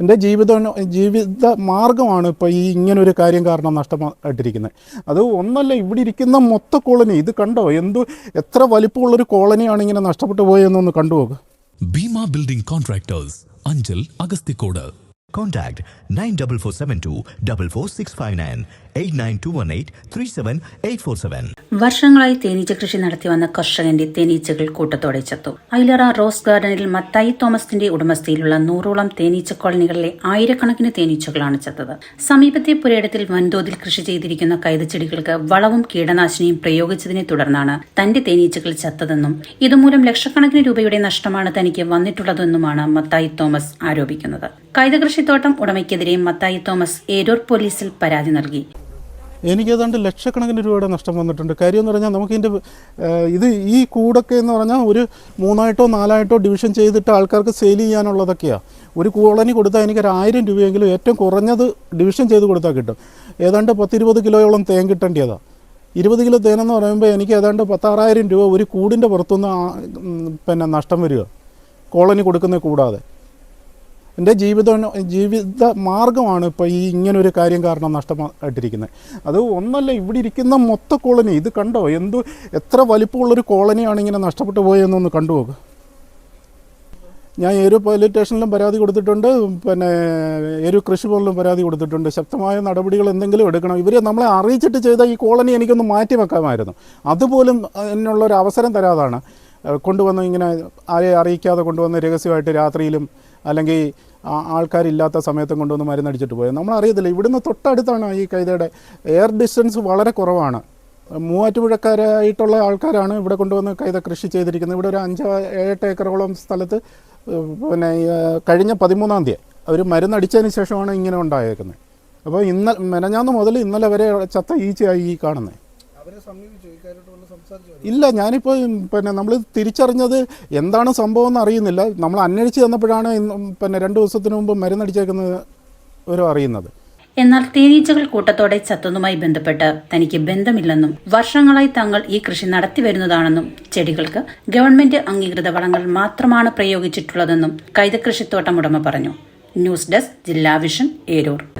എന്റെ ജീവിത ജീവിത മാർഗമാണ് ഇപ്പോൾ ഈ ഇങ്ങനൊരു കാര്യം കാരണം നഷ്ടമായിട്ടിരിക്കുന്നത് അത് ഒന്നല്ല ഇവിടെ ഇരിക്കുന്ന മൊത്ത കോളനി ഇത് കണ്ടോ? എന്തു എത്ര വലിപ്പമുള്ളൊരു കോളനിയാണ് ഇങ്ങനെ നഷ്ടപ്പെട്ടു പോയെന്നൊന്ന് കണ്ടുപോകും Bhima building contractors Anchal Agasthikode Contact 94472 44659 89218 37847. വർഷങ്ങളായി തേനീച്ച കൃഷി നടത്തി വന്ന കർഷകന്റെ തേനീച്ചകൾ കൂട്ടത്തോടെ ചത്തു. ഐലറ റോസ് ഗാർഡനിൽ മത്തായി തോമസിന്റെ ഉടമസ്ഥയിലുള്ള നൂറോളം തേനീച്ച കോളനികളിലെ ആയിരക്കണക്കിന് തേനീച്ചകളാണ് ചത്തത്. സമീപത്തെ പുരയിടത്തിൽ വൻതോതിൽ കൃഷി ചെയ്തിരിക്കുന്ന കൈതച്ചെടികൾക്ക് വളവും കീടനാശിനിയും പ്രയോഗിച്ചതിനെ തുടർന്നാണ് തന്റെ തേനീച്ചകൾ ചത്തതെന്നും ഇതുമൂലം ലക്ഷക്കണക്കിന് രൂപയുടെ നഷ്ടമാണ് തനിക്ക് വന്നിട്ടുള്ളതെന്നുമാണ് മത്തായി തോമസ് ആരോപിക്കുന്നത്. കൈതകൃഷിത്തോട്ടം ഉടമയ്ക്കെതിരെ മത്തായി തോമസ് ഏരൂർ പോലീസിൽ പരാതി നൽകി. എനിക്ക് ഏതാണ്ട് ലക്ഷക്കണക്കിന് രൂപയുടെ നഷ്ടം വന്നിട്ടുണ്ട്. കാര്യം എന്ന് പറഞ്ഞാൽ നമുക്ക് ഇതിന്റെ ഇത് ഈ കൂടൊക്കെ എന്ന് പറഞ്ഞാൽ ഒരു മൂന്നായിട്ടോ നാലായിട്ടോ ഡിവിഷൻ ചെയ്തിട്ട് ആൾക്കാർക്ക് സെയിൽ ചെയ്യാനുള്ളതൊക്കെയാണ് ഒരു കോളനി കൊടുത്താൽ എനിക്കൊരു ആയിരം രൂപയെങ്കിലും ഏറ്റവും കുറഞ്ഞത് ഡിവിഷൻ ചെയ്ത് കൊടുത്താൽ കിട്ടും. ഏതാണ്ട് പത്തിരുപത് കിലോയോളം തേൻ കിട്ടേണ്ടതാണ് ഇരുപത് കിലോ തേനെന്ന് പറയുമ്പോൾ എനിക്ക് ഏതാണ്ട് പത്താറായിരം രൂപ ഒരു കൂടിന്റെ പുറത്തുനിന്ന് പിന്നെ നഷ്ടം വരിക. കോളനി കൊടുക്കുന്നത് കൂടാതെ. എന്റെ ജീവിത ജീവിത മാർഗമാണ് ഇപ്പോൾ ഈ ഇങ്ങനൊരു കാര്യം കാരണം നഷ്ടമായിട്ടിരിക്കുന്നത്. അത് ഒന്നല്ല ഇവിടെ ഇരിക്കുന്ന മൊത്ത കോളനി ഇത് കണ്ടോ? എന്തു എത്ര വലിപ്പമുള്ളൊരു കോളനിയാണ് ഇങ്ങനെ നഷ്ടപ്പെട്ടു പോയതെന്നൊന്ന് കണ്ടുപോകുക ഞാൻ ഏരു പോലീസ് സ്റ്റേഷനിലും പരാതി കൊടുത്തിട്ടുണ്ട് പിന്നെ ഏരു ബോർഡിലും പരാതി കൊടുത്തിട്ടുണ്ട്. ശക്തമായ നടപടികൾ എന്തെങ്കിലും എടുക്കണം. ഇവർ നമ്മളെ അറിയിച്ചിട്ട് ചെയ്ത ഈ കോളനി എനിക്കൊന്ന് മാറ്റി വെക്കാമായിരുന്നു. അതുപോലും അതിനുള്ള ഒരു അവസരം തരാതാണ്. കൊണ്ടുവന്ന് ഇങ്ങനെ ആരെ അറിയിക്കാതെ കൊണ്ടുവന്ന് രഹസ്യമായിട്ട് രാത്രിയിലും അല്ലെങ്കിൽ ആൾക്കാരില്ലാത്ത സമയത്തും കൊണ്ടുവന്ന് മരുന്നടിച്ചിട്ട് പോയത്. നമ്മൾ അറിയത്തില്ല ഇവിടുന്ന് തൊട്ടടുത്താണ് ഈ കൈതയുടെ എയർ ഡിസ്റ്റൻസ് വളരെ കുറവാണ്. മൂവാറ്റുപുഴക്കാരായിട്ടുള്ള ആൾക്കാരാണ് ഇവിടെ കൊണ്ടുവന്ന് കൈത കൃഷി ചെയ്തിരിക്കുന്നത്. ഇവിടെ ഒരു അഞ്ച് ഏഴെട്ട് ഏക്കറോളം സ്ഥലത്ത് പിന്നെ കഴിഞ്ഞ പതിമൂന്നാം തീയതി അവർ മരുന്നടിച്ചതിന് ശേഷമാണ് ഇങ്ങനെ ഉണ്ടായേക്കുന്നത്. അപ്പോൾ ഇന്ന മെനഞ്ഞാന്ന് മുതൽ ഇന്നലെ വരെ ചത്ത ഈച്ചയായി ഈ കാണുന്നത്. ഇല്ല ഞാനിപ്പോൾ പിന്നെ നമ്മൾ തിരിച്ചറിഞ്ഞത് എന്താണ് സംഭവം എന്ന് അറിയുന്നില്ല. നമ്മൾ അന്വേഷിച്ച് തന്നപ്പോഴാണ് പിന്നെ രണ്ട് ദിവസത്തിന് മുമ്പ് മരുന്നടിച്ചേക്കുന്നത് ഒരു അറിയുന്നത്. എന്നാൽ തേനീച്ചകൾ കൂട്ടത്തോടെ ചത്തുന്നതുമായി ബന്ധപ്പെട്ട് തനിക്ക് ബന്ധമില്ലെന്നും വർഷങ്ങളായി തങ്ങൾ ഈ കൃഷി നടത്തി വരുന്നതാണെന്നും ചെടികൾക്ക് ഗവൺമെന്റ് അംഗീകൃത വളങ്ങൾ മാത്രമാണ് പ്രയോഗിച്ചിട്ടുള്ളതെന്നും കൈതകൃഷിത്തോട്ടം ഉടമ പറഞ്ഞു. News desk Jilla vision Eroor.